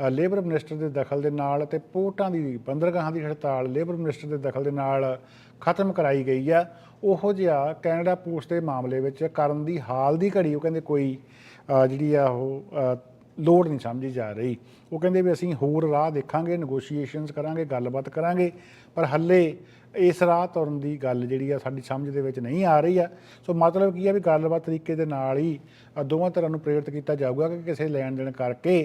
ਲੇਬਰ ਮਿਨਿਸਟਰ ਦੇ ਦਖਲ ਦੇ ਨਾਲ ਤੇ ਪੋਰਟਾਂ ਦੀ ਬੰਦਰਗਾਹਾਂ ਦੀ ਹੜਤਾਲ, ਲੇਬਰ ਮਿਨਿਸਟਰ ਦੇ ਦਖਲ ਦੇ ਨਾਲ ਖਤਮ ਕਰਾਈ ਗਈ ਆ, ਉਹੋ ਜਿਹਾ ਕੈਨੇਡਾ ਪੋਸਟ ਦੇ ਮਾਮਲੇ ਵਿੱਚ ਕਰਨ ਦੀ ਹਾਲ ਦੀ ਘੜੀ, ਉਹ ਕਹਿੰਦੇ ਕੋਈ ਜਿਹੜੀ ਆ ਉਹ ਲੋੜ ਨਹੀਂ ਸਮਝੀ ਜਾ ਰਹੀ। ਉਹ ਕਹਿੰਦੇ ਵੀ ਅਸੀਂ ਹੋਰ ਰਾਹ ਦੇਖਾਂਗੇ ਨੈਗੋਸ਼ੀਏਸ਼ਨਸ ਕਰਾਂਗੇ, ਗੱਲਬਾਤ ਕਰਾਂਗੇ, ਪਰ ਹੱਲੇ ਇਸ ਰਾਹ ਤੁਰਨ ਦੀ ਗੱਲ ਜਿਹੜੀ ਆ ਸਾਡੀ ਸਮਝ ਦੇ ਵਿੱਚ ਨਹੀਂ ਆ ਰਹੀ ਆ। ਸੋ ਮਤਲਬ ਕੀ ਆ ਵੀ ਗੱਲਬਾਤ ਤਰੀਕੇ ਦੇ ਨਾਲ ਹੀ ਦੋਵਾਂ ਤਰ੍ਹਾਂ ਨੂੰ ਪ੍ਰੇਰਿਤ ਕੀਤਾ ਜਾਊਗਾ ਕਿ ਕਿਸੇ ਲੈਣ ਦੇਣ ਕਰਕੇ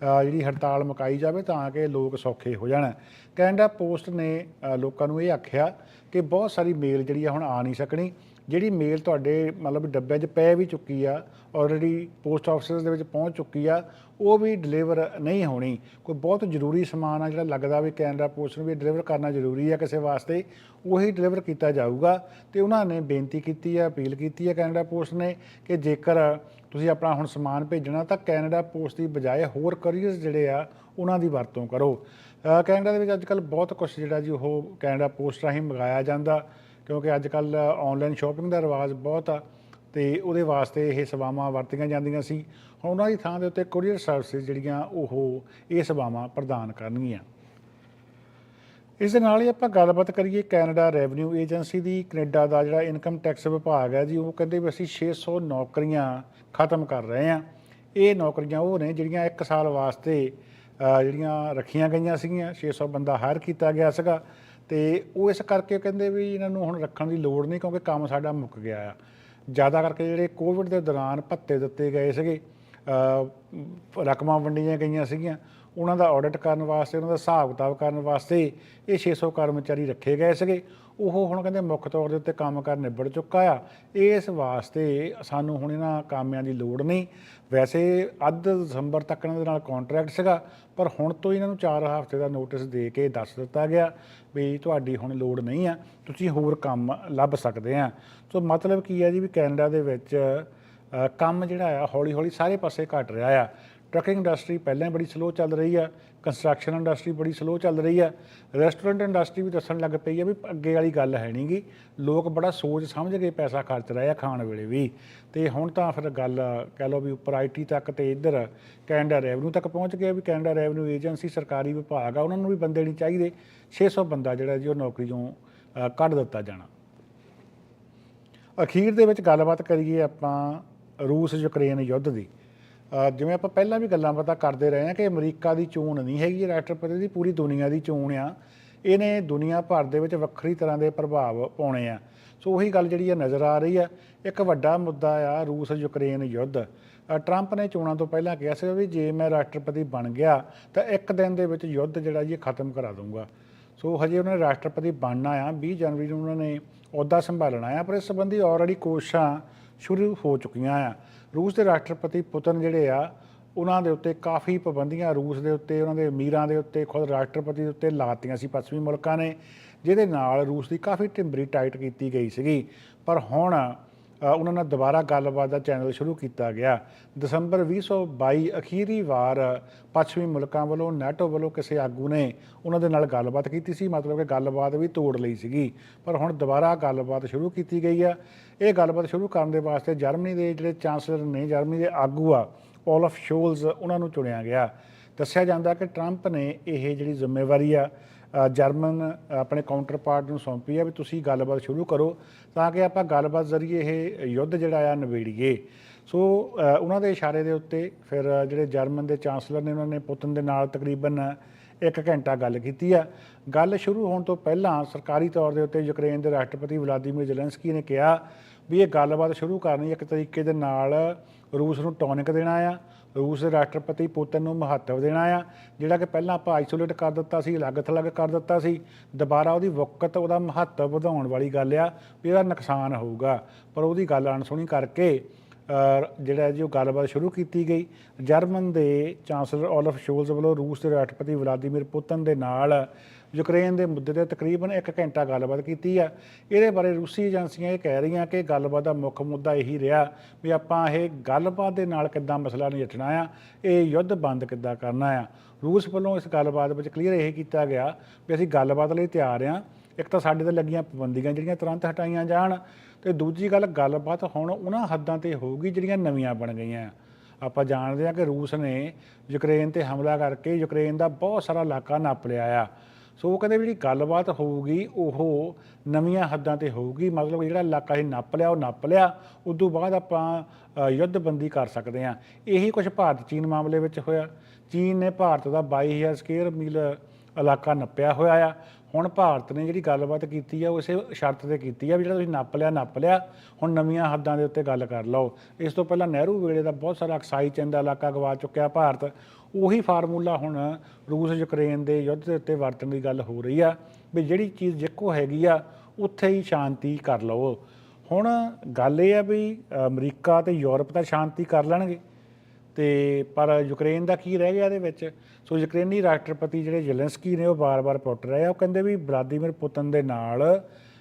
ਜਿਹੜੀ ਹੜਤਾਲ ਮੁਕਾਈ ਜਾਵੇ ਤਾਂ ਕਿ ਲੋਕ ਸੌਖੇ ਹੋ ਜਾਣ। ਕੈਨੇਡਾ ਪੋਸਟ ਨੇ ਲੋਕਾਂ ਨੂੰ ਇਹ ਆਖਿਆ ਕਿ ਬਹੁਤ ਸਾਰੀ ਮੇਲ ਜਿਹੜੀ ਆ ਹੁਣ ਆ ਨਹੀਂ ਸਕਣੀ। ਜਿਹੜੀ ਮੇਲ ਤੁਹਾਡੇ ਮਤਲਬ ਡੱਬਿਆਂ 'ਚ ਪੈ ਵੀ ਚੁੱਕੀ ਆ ਆਲਰੇਡੀ ਪੋਸਟ ਆਫਿਸ ਦੇ ਵਿੱਚ ਪਹੁੰਚ ਚੁੱਕੀ ਆ, ਉਹ ਵੀ ਡਿਲੀਵਰ ਨਹੀਂ ਹੋਣੀ। ਕੋਈ ਬਹੁਤ ਜ਼ਰੂਰੀ ਸਮਾਨ ਆ ਜਿਹੜਾ ਲੱਗਦਾ ਵੀ ਕੈਨੇਡਾ ਪੋਸਟ ਨੂੰ ਵੀ ਡਿਲੀਵਰ ਕਰਨਾ ਜ਼ਰੂਰੀ ਆ ਕਿਸੇ ਵਾਸਤੇ, ਉਹੀ ਡਿਲੀਵਰ ਕੀਤਾ ਜਾਊਗਾ। ਤੇ ਉਹਨਾਂ ਨੇ ਬੇਨਤੀ ਕੀਤੀ ਆ, ਅਪੀਲ ਕੀਤੀ ਆ ਕੈਨੇਡਾ ਪੋਸਟ ਨੇ ਕਿ ਜੇਕਰ ਤੁਸੀਂ ਆਪਣਾ ਹੁਣ ਸਮਾਨ ਭੇਜਣਾ, ਤਾਂ ਕੈਨੇਡਾ ਪੋਸਟ ਦੀ ਬਜਾਏ ਹੋਰ ਕਰੀਅਰਸ ਜਿਹੜੇ ਆ, ਉਹਨਾਂ ਦੀ ਵਰਤੋਂ ਕਰੋ। ਕੈਨੇਡਾ ਦੇ ਵਿੱਚ ਅੱਜ ਕੱਲ ਬਹੁਤ ਕੁਝ ਜਿਹੜਾ ਜੀ ਉਹ ਕੈਨੇਡਾ ਪੋਸਟ ਰਾਹੀਂ ਮੰਗਾਇਆ ਜਾਂਦਾ। ਕਿਉਂਕਿ ਅੱਜ ਕੱਲ ਆਨਲਾਈਨ ਸ਼ਾਪਿੰਗ ਦਾ ਰਿਵਾਜ ਬਹੁਤ ਆ ਤੇ ਉਹਦੇ ਵਾਸਤੇ ਇਹ ਸੇਵਾਵਾਂ ਵਰਤੀਆਂ ਜਾਂਦੀਆਂ ਸੀ। ਹੁਣ ਉਹਨਾਂ ਦੀ ਥਾਂ ਦੇ ਉੱਤੇ ਕੋਰੀਅਰ ਸਰਵਿਸਿਜ਼ ਜਿਹੜੀਆਂ ਉਹ ਇਹ ਸੇਵਾਵਾਂ ਪ੍ਰਦਾਨ ਕਰਨਗੀਆਂ। ਇਸ ਦੇ ਨਾਲ ਹੀ ਆਪਾਂ ਗੱਲਬਾਤ ਕਰੀਏ ਕੈਨੇਡਾ ਰੈਵਨਿਊ ਏਜੰਸੀ ਦੀ। ਕੈਨੇਡਾ ਦਾ ਜਿਹੜਾ ਇਨਕਮ ਟੈਕਸ ਵਿਭਾਗ ਹੈ ਜੀ, ਉਹ ਕਹਿੰਦੇ ਵੀ ਅਸੀਂ 600 ਨੌਕਰੀਆਂ ਖਤਮ ਕਰ ਰਹੇ ਹਾਂ। ਇਹ ਨੌਕਰੀਆਂ ਉਹ ਨੇ ਜਿਹੜੀਆਂ 1 ਸਾਲ ਵਾਸਤੇ ਜਿਹੜੀਆਂ ਰੱਖੀਆਂ ਗਈਆਂ ਸੀਗੀਆਂ 600 ਬੰਦਾ ਹਾਇਰ ਕੀਤਾ ਗਿਆ ਸੀਗਾ। ਤੇ ਉਹ ਇਸ ਕਰਕੇ ਕਹਿੰਦੇ ਵੀ ਇਹਨਾਂ ਨੂੰ ਹੁਣ ਰੱਖਣ ਦੀ ਲੋੜ ਨਹੀਂ ਕਿਉਂਕਿ ਕੰਮ ਸਾਡਾ ਮੁੱਕ ਗਿਆ ਆ। ਜ਼ਿਆਦਾ ਕਰਕੇ ਜਿਹੜੇ ਕੋਵਿਡ ਦੇ ਦੌਰਾਨ ਭੱਤੇ ਦਿੱਤੇ ਗਏ ਸੀਗੇ ਰਕਮਾਂ ਵੰਡੀਆਂ ਗਈਆਂ ਸੀਗੀਆਂ, ਉਹਨਾਂ ਦਾ ਆਡਿਟ ਕਰਨ ਵਾਸਤੇ, ਉਹਨਾਂ ਦਾ ਹਿਸਾਬ ਕਿਤਾਬ ਕਰਨ ਵਾਸਤੇ ਇਹ 600 ਕਰਮਚਾਰੀ ਰੱਖੇ ਗਏ ਸੀਗੇ। ਉਹ ਹੁਣ ਕਹਿੰਦੇ ਮੁੱਖ ਤੌਰ ਦੇ ਉੱਤੇ ਕੰਮ ਕਰ ਨਿਬੜ ਚੁੱਕਾ ਆ। ਇਸ ਵਾਸਤੇ ਸਾਨੂੰ ਹੁਣ ਇਹਨਾਂ ਕਾਮਿਆਂ ਦੀ ਲੋੜ ਨਹੀਂ। ਵੈਸੇ ਅੱਧ ਦਸੰਬਰ ਤੱਕ ਇਹਨਾਂ ਦੇ ਨਾਲ ਕੰਟਰੈਕਟ ਸੀਗਾ, ਪਰ ਹੁਣ ਤੋਂ ਇਹਨਾਂ ਨੂੰ 4 ਹਫ਼ਤੇ ਦਾ ਨੋਟਿਸ ਦੇ ਕੇ ਦੱਸ ਦਿੱਤਾ ਗਿਆ ਵੀ ਤੁਹਾਡੀ ਹੁਣ ਲੋੜ ਨਹੀਂ ਆ, ਤੁਸੀਂ ਹੋਰ ਕੰਮ ਲੱਭ ਸਕਦੇ ਆ। ਸੋ ਮਤਲਬ ਕੀ ਹੈ ਜੀ ਵੀ ਕੈਨੇਡਾ ਦੇ ਵਿੱਚ ਕੰਮ ਜਿਹੜਾ ਆ ਹੌਲੀ ਹੌਲੀ ਸਾਰੇ ਪਾਸੇ ਘਟ ਰਿਹਾ ਆ। ਟਰੱਕਿੰਗ ਇੰਡਸਟਰੀ ਪਹਿਲਾਂ ਹੀ ਬੜੀ ਸਲੋ ਚੱਲ ਰਹੀ ਆ ਕੰਸਟਰਕਸ਼ਨ ਇੰਡਸਟਰੀ ਬੜੀ ਸਲੋ ਚੱਲ ਰਹੀ ਆ ਰੈਸਟੋਰੈਂਟ ਇੰਡਸਟਰੀ ਵੀ ਦੱਸਣ ਲੱਗ ਪਈ ਆ ਵੀ ਅੱਗੇ ਵਾਲੀ ਗੱਲ ਹੈ ਨਹੀਂਗੀ ਲੋਕ ਬੜਾ ਸੋਚ ਸਮਝ ਕੇ ਪੈਸਾ ਖਰਚ ਰਹੇ ਆ ਖਾਣ ਵੇਲੇ ਵੀ। ਤੇ ਹੁਣ ਤਾਂ ਫਿਰ ਗੱਲ ਕਹਿ ਲਓ ਵੀ ਉੱਪਰ ਆਈਟੀ ਤੱਕ ਤੇ ਇੱਧਰ ਕੈਨੇਡਾ ਰੈਵਨਿਊ ਤੱਕ ਪਹੁੰਚ ਗਿਆ ਵੀ ਕੈਨੇਡਾ ਰੈਵਨਿਊ ਏਜੰਸੀ ਸਰਕਾਰੀ ਵਿਭਾਗ ਆ ਉਹਨਾਂ ਨੂੰ ਵੀ ਬੰਦੇ ਨਹੀਂ ਚਾਹੀਦੇ। 600 ਬੰਦਾ ਜਿਹੜਾ ਜੀ ਉਹ ਨੌਕਰੀੋਂ ਅ, ਕੱਢ ਦਿੱਤਾ ਜਾਣਾ। ਅਖੀਰ ਦੇ ਵਿੱਚ ਗੱਲਬਾਤ ਕਰੀਏ ਆਪਾਂ ਰੂਸ ਯੂਕਰੇਨ ਯੁੱਧ ਦੀ। ਜਿਵੇਂ ਆਪਾਂ ਪਹਿਲਾਂ ਵੀ ਗੱਲਾਂ ਬਾਤਾਂ ਕਰਦੇ ਰਹੇ ਹਾਂ ਕਿ ਅਮਰੀਕਾ ਦੀ ਚੋਣ ਨਹੀਂ ਹੈਗੀ, ਰਾਸ਼ਟਰਪਤੀ ਦੀ ਪੂਰੀ ਦੁਨੀਆ ਦੀ ਚੋਣ ਆ। ਇਹਨੇ ਦੁਨੀਆ ਭਰ ਦੇ ਵਿੱਚ ਵੱਖਰੀ ਤਰ੍ਹਾਂ ਦੇ ਪ੍ਰਭਾਵ ਪਾਉਣੇ ਆ। ਸੋ ਉਹੀ ਗੱਲ ਜਿਹੜੀ ਆ ਨਜ਼ਰ ਆ ਰਹੀ ਆ। ਇੱਕ ਵੱਡਾ ਮੁੱਦਾ ਆ ਰੂਸ ਯੂਕਰੇਨ ਯੁੱਧ। ਟਰੰਪ ਨੇ ਚੋਣਾਂ ਤੋਂ ਪਹਿਲਾਂ ਕਿਹਾ ਸੀ ਵੀ ਜੇ ਮੈਂ ਰਾਸ਼ਟਰਪਤੀ ਬਣ ਗਿਆ, ਤਾਂ ਇੱਕ ਦਿਨ ਦੇ ਵਿੱਚ ਯੁੱਧ ਜਿਹੜਾ ਜੀ ਖਤਮ ਕਰਾ ਦੂੰਗਾ ਸੋ ਹਜੇ ਉਹਨਾਂ ਨੇ ਰਾਸ਼ਟਰਪਤੀ ਬਣਨਾ ਆ 20 ਜਨਵਰੀ ਨੂੰ ਉਹਨਾਂ ਨੇ ਅਹੁਦਾ ਸੰਭਾਲਣਾ ਆ, ਪਰ ਇਸ ਸੰਬੰਧੀ ਆਲਰੇਡੀ ਕੋਸ਼ਿਸ਼ਾਂ ਸ਼ੁਰੂ ਹੋ ਚੁੱਕੀਆਂ ਆ। ਰੂਸ ਦੇ ਰਾਸ਼ਟਰਪਤੀ ਪੁਤਨ ਜਿਹੜੇ ਆ, ਉਹਨਾਂ ਦੇ ਉੱਤੇ ਕਾਫੀ ਪਾਬੰਦੀਆਂ ਰੂਸ ਦੇ ਉੱਤੇ, ਉਹਨਾਂ ਦੇ ਅਮੀਰਾਂ ਦੇ ਉੱਤੇ, ਖੁਦ ਰਾਸ਼ਟਰਪਤੀ ਦੇ ਉੱਤੇ ਲਾਤੀਆਂ ਸੀ ਪੱਛਮੀ ਮੁਲਕਾਂ ਨੇ, ਜਿਹਦੇ ਨਾਲ ਰੂਸ ਦੀ ਕਾਫੀ ਟਿੰਬਰੀ ਟਾਈਟ ਕੀਤੀ ਗਈ ਸੀਗੀ। ਪਰ ਹੁਣ ਉਹਨਾਂ ਨਾਲ ਦੁਬਾਰਾ ਗੱਲਬਾਤ ਦਾ ਚੈਨਲ ਸ਼ੁਰੂ ਕੀਤਾ ਗਿਆ। ਦਸੰਬਰ 2022 ਅਖੀਰੀ ਵਾਰ ਪੱਛਮੀ ਮੁਲਕਾਂ ਵੱਲੋਂ, ਨੈਟੋ ਵੱਲੋਂ ਕਿਸੇ ਆਗੂ ਨੇ ਉਹਨਾਂ ਦੇ ਨਾਲ ਗੱਲਬਾਤ ਕੀਤੀ ਸੀ, ਮਤਲਬ ਕਿ ਗੱਲਬਾਤ ਵੀ ਤੋੜ ਲਈ ਸੀਗੀ। ਪਰ ਹੁਣ ਦੁਬਾਰਾ ਗੱਲਬਾਤ ਸ਼ੁਰੂ ਕੀਤੀ ਗਈ ਆ। ਇਹ ਗੱਲਬਾਤ ਸ਼ੁਰੂ ਕਰਨ ਦੇ ਵਾਸਤੇ ਜਰਮਨੀ ਦੇ ਜਿਹੜੇ ਚਾਂਸਲਰ ਨੇ, ਜਰਮਨੀ ਦੇ ਆਗੂ ਆ ਔਲਫ ਸ਼ੋਲਜ਼, ਉਹਨਾਂ ਨੂੰ ਚੁਣਿਆ ਗਿਆ। ਦੱਸਿਆ ਜਾਂਦਾ ਕਿ ਟਰੰਪ ਨੇ ਇਹ ਜਿਹੜੀ ਜ਼ਿੰਮੇਵਾਰੀ ਆ ਜਰਮਨ ਆਪਣੇ ਕਾਊਂਟਰਪਾਰਟ ਨੂੰ ਸੌਂਪੀ ਆ ਵੀ ਤੁਸੀਂ ਗੱਲਬਾਤ ਸ਼ੁਰੂ ਕਰੋ ਤਾਂ ਕਿ ਆਪਾਂ ਗੱਲਬਾਤ ਜ਼ਰੀਏ ਇਹ ਯੁੱਧ ਜਿਹੜਾ ਆ ਨਿਬੇੜੀਏ। ਸੋ ਉਹਨਾਂ ਦੇ ਇਸ਼ਾਰੇ ਦੇ ਉੱਤੇ ਫਿਰ ਜਿਹੜੇ ਜਰਮਨ ਦੇ ਚਾਂਸਲਰ ਨੇ, ਉਹਨਾਂ ਨੇ ਪੁਤਨ ਦੇ ਨਾਲ ਤਕਰੀਬਨ ਇੱਕ ਘੰਟਾ ਗੱਲ ਕੀਤੀ ਆ। ਗੱਲ ਸ਼ੁਰੂ ਹੋਣ ਤੋਂ ਪਹਿਲਾਂ ਸਰਕਾਰੀ ਤੌਰ ਦੇ ਉੱਤੇ ਯੂਕਰੇਨ ਦੇ ਰਾਸ਼ਟਰਪਤੀ ਵਲਾਦੀਮੀਰ ਜ਼ੈਲੈਂਸਕੀ ਨੇ ਕਿਹਾ ਵੀ ਇਹ ਗੱਲਬਾਤ ਸ਼ੁਰੂ ਕਰਨੀ ਇੱਕ ਤਰੀਕੇ ਦੇ ਨਾਲ ਰੂਸ ਨੂੰ ਟੌਨਿਕ ਦੇਣਾ ਆ ਰੂਸ ਦੇ ਰਾਸ਼ਟਰਪਤੀ ਪੁਤਨ ਨੂੰ ਮਹੱਤਵ ਦੇਣਾ ਆ ਜਿਹੜਾ ਕਿ ਪਹਿਲਾਂ ਆਪਾਂ ਆਈਸੋਲੇਟ ਕਰ ਦਿੱਤਾ ਸੀ ਅਲੱਗ ਥਲੱਗ ਕਰ ਦਿੱਤਾ ਸੀ ਦੁਬਾਰਾ ਉਹਦੀ ਵਕਤ ਉਹਦਾ ਮਹੱਤਵ ਵਧਾਉਣ ਵਾਲੀ ਗੱਲ ਆ ਵੀ ਇਹਦਾ ਨੁਕਸਾਨ ਹੋਊਗਾ। ਪਰ ਉਹਦੀ ਗੱਲ ਅਣਸੁਣੀ ਕਰਕੇ ਅ, ਜਿਹੜਾ ਜੀ ਉਹ ਗੱਲਬਾਤ ਸ਼ੁਰੂ ਕੀਤੀ ਗਈ ਜਰਮਨ ਦੇ ਚਾਂਸਲਰ ਓਲਫ ਸ਼ੋਲਜ਼ ਵੱਲੋਂ ਰੂਸ ਦੇ ਰਾਸ਼ਟਰਪਤੀ ਵਲਾਦੀਮੀਰ ਪੁਤਨ ਦੇ ਨਾਲ ਯੂਕਰੇਨ ਦੇ ਮੁੱਦੇ ਤੇ ਤਕਰੀਬਨ 1 ਘੰਟਾ ਗੱਲਬਾਤ ਕੀਤੀ ਆ। ਇਹਦੇ ਬਾਰੇ ਰੂਸੀ ਏਜੰਸੀਆਂ ਇਹ ਕਹਿ ਰਹੀਆਂ ਕਿ ਗੱਲਬਾਤ ਦਾ ਮੁੱਖ ਮੁੱਦਾ ਇਹੀ ਰਿਹਾ ਵੀ ਆਪਾਂ ਇਹ ਗੱਲਬਾਤ ਦੇ ਨਾਲ ਕਿੱਦਾਂ ਮਸਲਾ ਨਜਿੱਠਣਾ ਆ, ਇਹ ਯੁੱਧ ਬੰਦ ਕਿੱਦਾਂ ਕਰਨਾ ਆ। ਰੂਸ ਵੱਲੋਂ ਇਸ ਗੱਲਬਾਤ ਵਿੱਚ ਕਲੀਅਰ ਇਹ ਕੀਤਾ ਗਿਆ ਵੀ ਅਸੀਂ ਗੱਲਬਾਤ ਲਈ ਤਿਆਰ ਆ। ਇੱਕ ਤਾਂ ਸਾਡੇ ਤੇ ਲੱਗੀਆਂ ਪਾਬੰਦੀਆਂ ਜਿਹੜੀਆਂ ਤੁਰੰਤ ਹਟਾਈਆਂ ਜਾਣ ਤੇ ਦੂਜੀ ਗੱਲ ਗੱਲਬਾਤ ਹੁਣ ਉਹਨਾਂ ਹੱਦਾਂ ਤੇ ਹੋਊਗੀ ਜਿਹੜੀਆਂ ਨਵੀਆਂ ਬਣ ਗਈਆਂ। ਆਪਾਂ ਜਾਣਦੇ ਹਾਂ ਕਿ ਰੂਸ ਨੇ ਯੂਕਰੇਨ ਤੇ ਹਮਲਾ ਕਰਕੇ ਯੂਕਰੇਨ ਦਾ ਬਹੁਤ ਸਾਰਾ ਇਲਾਕਾ ਨੱਪ ਲਿਆ ਆ। ਸੋ ਉਹ ਕਹਿੰਦੇ ਵੀ ਜਿਹੜੀ ਗੱਲਬਾਤ ਹੋਊਗੀ, ਉਹ ਨਵੀਆਂ ਹੱਦਾਂ ਤੇ ਹੋਊਗੀ। ਮਤਲਬ ਜਿਹੜਾ ਇਲਾਕਾ ਅਸੀਂ ਨੱਪ ਲਿਆ, ਉਹ ਨੱਪ ਲਿਆ। ਉਸ ਤੋਂ ਬਾਅਦ ਆਪਾਂ ਯੁੱਧਬੰਦੀ ਕਰ ਸਕਦੇ ਹਾਂ। ਇਹੀ ਕੁਝ ਭਾਰਤ ਚੀਨ ਮਾਮਲੇ ਵਿੱਚ ਹੋਇਆ। ਚੀਨ ਨੇ ਭਾਰਤ ਦਾ 22000 ਸਕੁਅਰ ਮੀਲ ਇਲਾਕਾ ਨੱਪਿਆ ਹੋਇਆ ਆ। ਹੁਣ ਭਾਰਤ ਨੇ ਜਿਹੜੀ ਗੱਲਬਾਤ ਕੀਤੀ ਆ, ਉਹ ਇਸੇ ਸ਼ਰਤ ਤੇ ਕੀਤੀ ਆ ਵੀ ਜਿਹੜਾ ਤੁਸੀਂ ਨੱਪ ਲਿਆ ਨੱਪ ਲਿਆ। ਹੁਣ ਨਵੀਆਂ ਹੱਦਾਂ ਦੇ ਉੱਤੇ ਗੱਲ ਕਰ ਲਓ। ਇਸ ਤੋਂ ਪਹਿਲਾਂ ਨਹਿਰੂ ਵੇਲੇ ਦਾ ਬਹੁਤ ਸਾਰਾ ਅਕਸਾਈ ਚੰਦ ਦਾ ਇਲਾਕਾ ਗਵਾ ਚੁੱਕਿਆ ਭਾਰਤ। ਉਹੀ ਫਾਰਮੂਲਾ ਹੁਣ ਰੂਸ, ਯੂਕਰੇਨ ਦੇ ਯੁੱਧ ਦੇ ਉੱਤੇ ਵਰਤਣ ਦੀ ਗੱਲ ਹੋ ਰਹੀ ਆ ਵੀ ਜਿਹੜੀ ਚੀਜ਼ ਜਿੱਕੋ ਹੈਗੀ ਆ, ਉੱਥੇ ਹੀ ਸ਼ਾਂਤੀ ਕਰ ਲਓ। ਹੁਣ ਗੱਲ ਇਹ ਆ ਵੀ ਅਮਰੀਕਾ ਤੇ ਯੂਰਪ ਤਾਂ ਸ਼ਾਂਤੀ ਕਰ ਲੈਣਗੇ ਤੇ ਪਰ ਯੂਕਰੇਨ ਦਾ ਕੀ ਰਹਿ ਗਿਆ ਇਹਦੇ ਵਿੱਚ? ਸੋ ਯੂਕਰੇਨੀ ਰਾਸ਼ਟਰਪਤੀ ਜਿਹੜੇ ਜ਼ੈਲੈਂਸਕੀ ਨੇ ਉਹ ਬਾਰ-ਬਾਰ ਪੁੱਟ ਰਹੇ ਆ, ਉਹ ਕਹਿੰਦੇ ਵੀ ਵਲਾਦੀਮੀਰ ਪੁਤਨ ਦੇ ਨਾਲ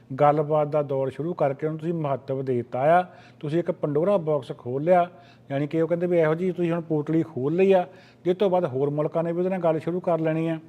ਗੱਲਬਾਤ ਦਾ ਦੌਰ ਸ਼ੁਰੂ ਕਰਕੇ ਉਹਨੂੰ ਤੁਸੀਂ ਮਹੱਤਵ ਦੇ ਦਿੱਤਾ ਆ। ਤੁਸੀਂ ਇੱਕ ਪੰਡੋਰਾ ਬਾਕਸ ਖੋਲ ਲਿਆ, ਯਾਨੀ ਕਿ ਉਹ ਕਹਿੰਦੇ ਵੀ ਇਹੋ ਜੀ ਤੁਸੀਂ ਹੁਣ ਪੋਰਟਲੀ ਖੋਲ ਲਈ ਆ, ਜਿਸ ਤੋਂ ਬਾਅਦ ਹੋਰ ਮੁਲਕਾਂ ਨੇ ਵੀ ਉਹਦੇ ਨਾਲ ਗੱਲ ਸ਼ੁਰੂ ਕਰ ਲੈਣੀ ਆ।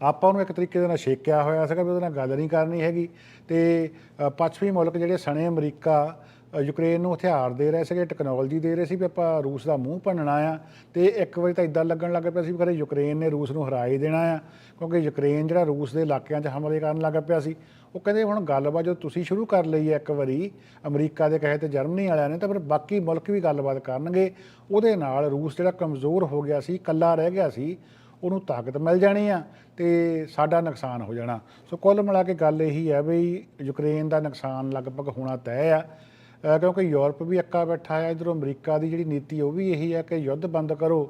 ਆਪਾਂ ਉਹਨੂੰ ਇੱਕ ਤਰੀਕੇ ਦੇ ਨਾਲ ਛੇਕਿਆ ਹੋਇਆ ਸੀਗਾ ਵੀ ਉਹਦੇ ਨਾਲ ਗੱਲ ਨਹੀਂ ਕਰਨੀ ਹੈਗੀ। ਤੇ ਪੱਛਮੀ ਮੁਲਕ ਜਿਹੜੇ ਸਣੇ ਅਮਰੀਕਾ ਯੂਕਰੇਨ ਨੂੰ ਹਥਿਆਰ ਦੇ ਰਹੇ ਸੀਗੇ ਟੈਕਨੋਲੋਜੀ ਦੇ ਰਹੇ ਸੀ ਵੀ ਆਪਾਂ ਰੂਸ ਦਾ ਮੂੰਹ ਭੰਨਣਾ ਆ। ਤੇ ਇੱਕ ਵਾਰੀ ਤਾਂ ਇਦਾਂ ਲੱਗਣ ਲੱਗ ਪਿਆ ਸੀ ਵੀ ਖਰੇ ਯੂਕਰੇਨ ਨੇ ਰੂਸ ਨੂੰ ਹਰਾ ਹੀ ਦੇਣਾ ਆ, ਕਿਉਂਕਿ ਯੂਕਰੇਨ ਜਿਹੜਾ ਰੂਸ ਦੇ ਇਲਾਕਿਆਂ 'ਚ ਹਮਲੇ ਕਰਨ ਲੱਗ ਪਿਆ ਸੀ। ਉਹ ਕਹਿੰਦੇ ਹੁਣ ਗੱਲਬਾਤ ਜਦੋਂ ਤੁਸੀਂ ਸ਼ੁਰੂ ਕਰ ਲਈ ਹੈ ਇੱਕ ਵਾਰੀ, ਅਮਰੀਕਾ ਦੇ ਕਹੇ ਤੇ ਜਰਮਨੀ ਵਾਲਿਆਂ ਨੇ, ਤਾਂ ਫਿਰ ਬਾਕੀ ਮੁਲਕ ਵੀ ਗੱਲਬਾਤ ਕਰਨਗੇ। ਉਹਦੇ ਨਾਲ ਰੂਸ ਜਿਹੜਾ ਕਮਜ਼ੋਰ ਹੋ ਗਿਆ ਸੀ, ਇਕੱਲਾ ਰਹਿ ਗਿਆ ਸੀ, ਉਹਨੂੰ ਤਾਕਤ ਮਿਲ ਜਾਣੀ ਆ ਤੇ ਸਾਡਾ ਨੁਕਸਾਨ ਹੋ ਜਾਣਾ। ਸੋ ਕੁੱਲ ਮਿਲਾ ਕੇ ਗੱਲ ਇਹੀ ਹੈ ਵੀ ਯੂਕਰੇਨ ਦਾ ਨੁਕਸਾਨ ਲਗਭਗ ਹੋਣਾ ਤੈਅ ਆ। ਕਿਉਂਕਿ ਯੂਰਪ ਵੀ ਅੱਕਾ ਬੈਠਾ ਹੈ ਇਧਰੋਂ ਅਮਰੀਕਾ ਦੀ ਜਿਹੜੀ ਨੀਤੀ ਉਹ ਵੀ ਇਹੀ ਹੈ ਕਿ ਯੁੱਧ ਬੰਦ ਕਰੋ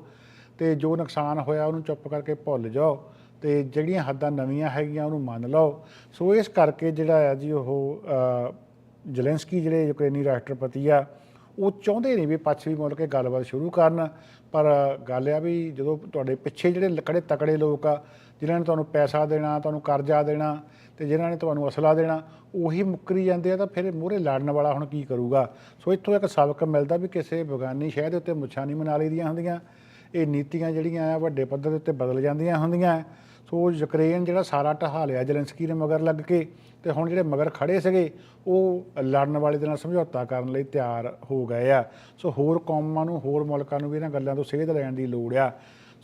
ਤੇ ਜੋ ਨੁਕਸਾਨ ਹੋਇਆ ਉਹਨੂੰ ਚੁੱਪ ਕਰਕੇ ਭੁੱਲ ਜਾਓ। ਤੇ ਜਿਹੜੀਆਂ ਹੱਦਾਂ ਨਵੀਆਂ ਹੈਗੀਆਂ ਉਹਨੂੰ ਮੰਨ ਲਓ। ਸੋ ਇਸ ਕਰਕੇ ਜਿਹੜਾ ਆ ਜੀ ਉਹ ਅ, ਜ਼ੈਲੈਂਸਕੀ ਜਿਹੜੇ ਯੂਕਰੇਨੀ ਰਾਸ਼ਟਰਪਤੀ ਆ ਉਹ ਚਾਹੁੰਦੇ ਨਹੀਂ ਵੀ ਪੱਛਮੀ ਮੁਲਕ ਇਹ ਗੱਲਬਾਤ ਸ਼ੁਰੂ ਕਰਨ। ਪਰ ਗੱਲ ਆ ਵੀ ਜਦੋਂ ਤੁਹਾਡੇ ਪਿੱਛੇ ਜਿਹੜੇ ਲਕੜੇ ਤਕੜੇ ਲੋਕ ਆ ਜਿਨ੍ਹਾਂ ਨੇ ਤੁਹਾਨੂੰ ਪੈਸਾ ਦੇਣਾ ਤੁਹਾਨੂੰ ਕਰਜ਼ਾ ਦੇਣਾ ਤੇ ਜਿਨ੍ਹਾਂ ਨੇ ਤੁਹਾਨੂੰ ਅਸਲਾ ਦੇਣਾ ਉਹੀ ਮੁੱਕਰੀ ਜਾਂਦੇ ਆ ਤਾਂ ਫਿਰ ਮੂਹਰੇ ਲੜਨ ਵਾਲਾ ਹੁਣ ਕੀ ਕਰੂਗਾ? ਸੋ ਇੱਥੋਂ ਇੱਕ ਸਬਕ ਮਿਲਦਾ ਵੀ ਕਿਸੇ ਬਗਾਨੀ ਸ਼ਹਿਰ ਦੇ ਉੱਤੇ ਮੁੱਛਾਂ ਨਹੀਂ ਮਨਾ ਲਈਦੀਆਂ ਹੁੰਦੀਆਂ। ਇਹ ਨੀਤੀਆਂ ਜਿਹੜੀਆਂ ਆ ਵੱਡੇ ਪੱਧਰ ਦੇ ਉੱਤੇ ਬਦਲ ਜਾਂਦੀਆਂ ਹੁੰਦੀਆਂ। ਸੋ ਯੂਕਰੇਨ ਜਿਹੜਾ ਸਾਰਾ ਢਹਾ ਲਿਆ ਜ਼ੈਲੈਂਸਕੀ ਨੇ ਮਗਰ ਲੱਗ ਕੇ ਤੇ ਹੁਣ ਜਿਹੜੇ ਮਗਰ ਖੜੇ ਸੀਗੇ, ਉਹ ਲੜਨ ਵਾਲੇ ਦੇ ਨਾਲ ਸਮਝੌਤਾ ਕਰਨ ਲਈ ਤਿਆਰ ਹੋ ਗਏ ਆ। ਸੋ ਹੋਰ ਕੌਮਾਂ ਨੂੰ, ਹੋਰ ਮੁਲਕਾਂ ਨੂੰ ਵੀ ਇਹਨਾਂ ਗੱਲਾਂ ਤੋਂ ਸੇਧ ਲੈਣ ਦੀ ਲੋੜ ਆ।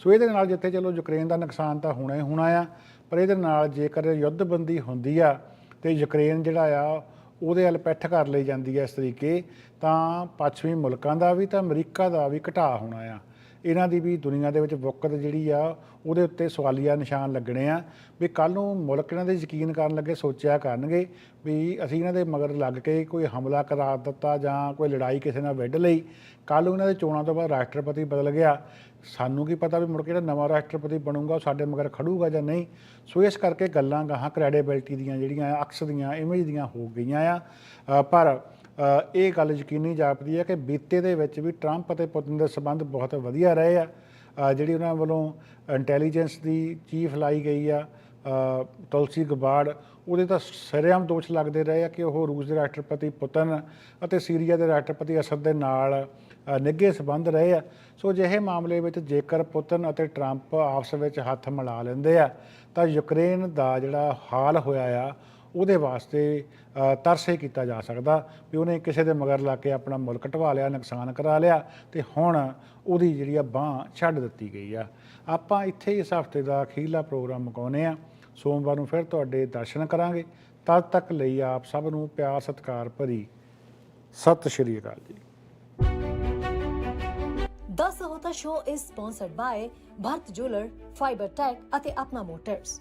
ਸੋ ਇਹਦੇ ਨਾਲ ਜਿੱਥੇ ਚਲੋ ਯੂਕਰੇਨ ਦਾ ਨੁਕਸਾਨ ਤਾਂ ਹੋਣਾ ਹੀ ਹੋਣਾ ਆ, ਪਰ ਇਹਦੇ ਨਾਲ ਜੇਕਰ ਯੁੱਧਬੰਦੀ ਹੁੰਦੀ ਆ ਤੇ ਯੂਕਰੇਨ ਜਿਹੜਾ ਆ, ਉਹਦੇ ਵੱਲ ਪਿੱਠ ਕਰ ਲਈ ਜਾਂਦੀ ਹੈ ਇਸ ਤਰੀਕੇ, ਤਾਂ ਪੱਛਮੀ ਮੁਲਕਾਂ ਦਾ ਵੀ ਤਾਂ ਅਮਰੀਕਾ ਦਾ ਵੀ ਘਟਾ ਹੋਣਾ ਆ। ਇਹਨਾਂ ਦੀ ਵੀ ਦੁਨੀਆ ਦੇ ਵਿੱਚ ਵਕਤ ਜਿਹੜੀ ਆ, ਉਹਦੇ ਉੱਤੇ ਸਵਾਲੀਆ ਨਿਸ਼ਾਨ ਲੱਗਣੇ ਆ ਵੀ ਕੱਲ ਨੂੰ ਮੁਲਕ ਇਹਨਾਂ ਦੇ ਯਕੀਨ ਕਰਨ ਲੱਗੇ, ਸੋਚਿਆ ਕਰਨਗੇ ਵੀ ਅਸੀਂ ਇਹਨਾਂ ਦੇ ਮਗਰ ਲੱਗ ਕੇ ਕੋਈ ਹਮਲਾ ਕਰਾ ਦਿੱਤਾ ਜਾਂ ਕੋਈ ਲੜਾਈ ਕਿਸੇ ਨਾਲ ਵਿੱਢ ਲਈ। ਕੱਲ ਇਹਨਾਂ ਦੇ ਚੋਣਾਂ ਤੋਂ ਬਾਅਦ ਰਾਸ਼ਟਰਪਤੀ ਬਦਲ ਗਿਆ। ਸਾਨੂੰ ਕੀ ਪਤਾ ਵੀ ਮੁੜ ਕੇ ਜਿਹੜਾ ਨਵਾਂ ਰਾਸ਼ਟਰਪਤੀ ਬਣੂਗਾ, ਉਹ ਸਾਡੇ ਮਗਰ ਖੜੂਗਾ ਜਾਂ ਨਹੀਂ। ਸੋ ਇਸ ਕਰਕੇ ਗੱਲਾਂ ਗਾਹਾਂ ਕ੍ਰੈਡੀਬਿਲਟੀ ਦੀਆਂ ਜਿਹੜੀਆਂ ਆ, ਅਕਸ ਦੀਆਂ ਇਮੇਜ ਦੀਆਂ ਹੋ ਗਈਆਂ ਆ। ਪਰ ਇਹ ਗੱਲ ਯਕੀਨੀ ਜਾਪਦੀ ਹੈ ਕਿ ਬੀਤੇ ਦੇ ਵਿੱਚ ਵੀ ਟਰੰਪ ਅਤੇ ਪੁਤਿਨ ਦੇ ਸਬੰਧ ਬਹੁਤ ਵਧੀਆ ਰਹੇ ਆ। ਜਿਹੜੀ ਉਹਨਾਂ ਵੱਲੋਂ ਇੰਟੈਲੀਜੈਂਸ ਦੀ ਚੀਫ ਲਾਈ ਗਈ ਆ ਤੁਲਸੀ ਗਬਾੜ, ਉਹਦੇ ਤਾਂ ਸਰੇਆਮ ਦੋਸ਼ ਲੱਗਦੇ ਰਹੇ ਆ ਕਿ ਉਹ ਰੂਸ ਦੇ ਰਾਸ਼ਟਰਪਤੀ ਪੁਤਨ ਅਤੇ ਸੀਰੀਆ ਦੇ ਰਾਸ਼ਟਰਪਤੀ ਅਸਦ ਦੇ ਨਾਲ ਨਿੱਘੇ ਸਬੰਧ ਰਹੇ ਆ। ਸੋ ਅਜਿਹੇ ਮਾਮਲੇ ਵਿੱਚ ਜੇਕਰ ਪੁਤਨ ਅਤੇ ਟਰੰਪ ਆਪਸ ਵਿੱਚ ਹੱਥ ਮਿਲਾ ਲੈਂਦੇ ਆ, ਤਾਂ ਯੂਕਰੇਨ ਦਾ ਜਿਹੜਾ ਹਾਲ ਹੋਇਆ ਆ ਉਹਦੇ ਵਾਸਤੇ ਤਰਸੇ ਕੀਤਾ ਜਾ ਸਕਦਾ ਵੀ ਉਹਨੇ ਕਿਸੇ ਦੇ ਮਗਰ ਲਾ ਕੇ ਆਪਣਾ ਮੁਲਕ ਢਵਾ ਲਿਆ ਨੁਕਸਾਨ ਕਰਾ ਲਿਆ ਤੇ ਹੁਣ ਉਹਦੀ ਜਿਹੜੀ ਆ ਬਾਹ ਛੱਡ ਦਿੱਤੀ ਗਈ ਆ। ਆਪਾਂ ਇੱਥੇ ਇਸ ਹਫ਼ਤੇ ਦਾ ਅਖੀਰਲਾ ਪ੍ਰੋਗਰਾਮ ਮੁਕਾਉਂਦੇ ਆ ਸੋਮਵਾਰ ਨੂੰ ਫਿਰ ਤੁਹਾਡੇ ਦਰਸ਼ਨ ਕਰਾਂਗੇ। ਤਦ ਤੱਕ ਲਈ ਆਪ ਸਭ ਨੂੰ ਪਿਆਰ ਸਤਿਕਾਰ ਭਰੀ ਸਤਿ ਸ਼੍ਰੀ ਅਕਾਲ ਜੀ। The Sahota Show is sponsored by Bharat Jeweler, Fiber Tech ਅਤੇ ਆਪਣਾ ਮੋਟਰਸ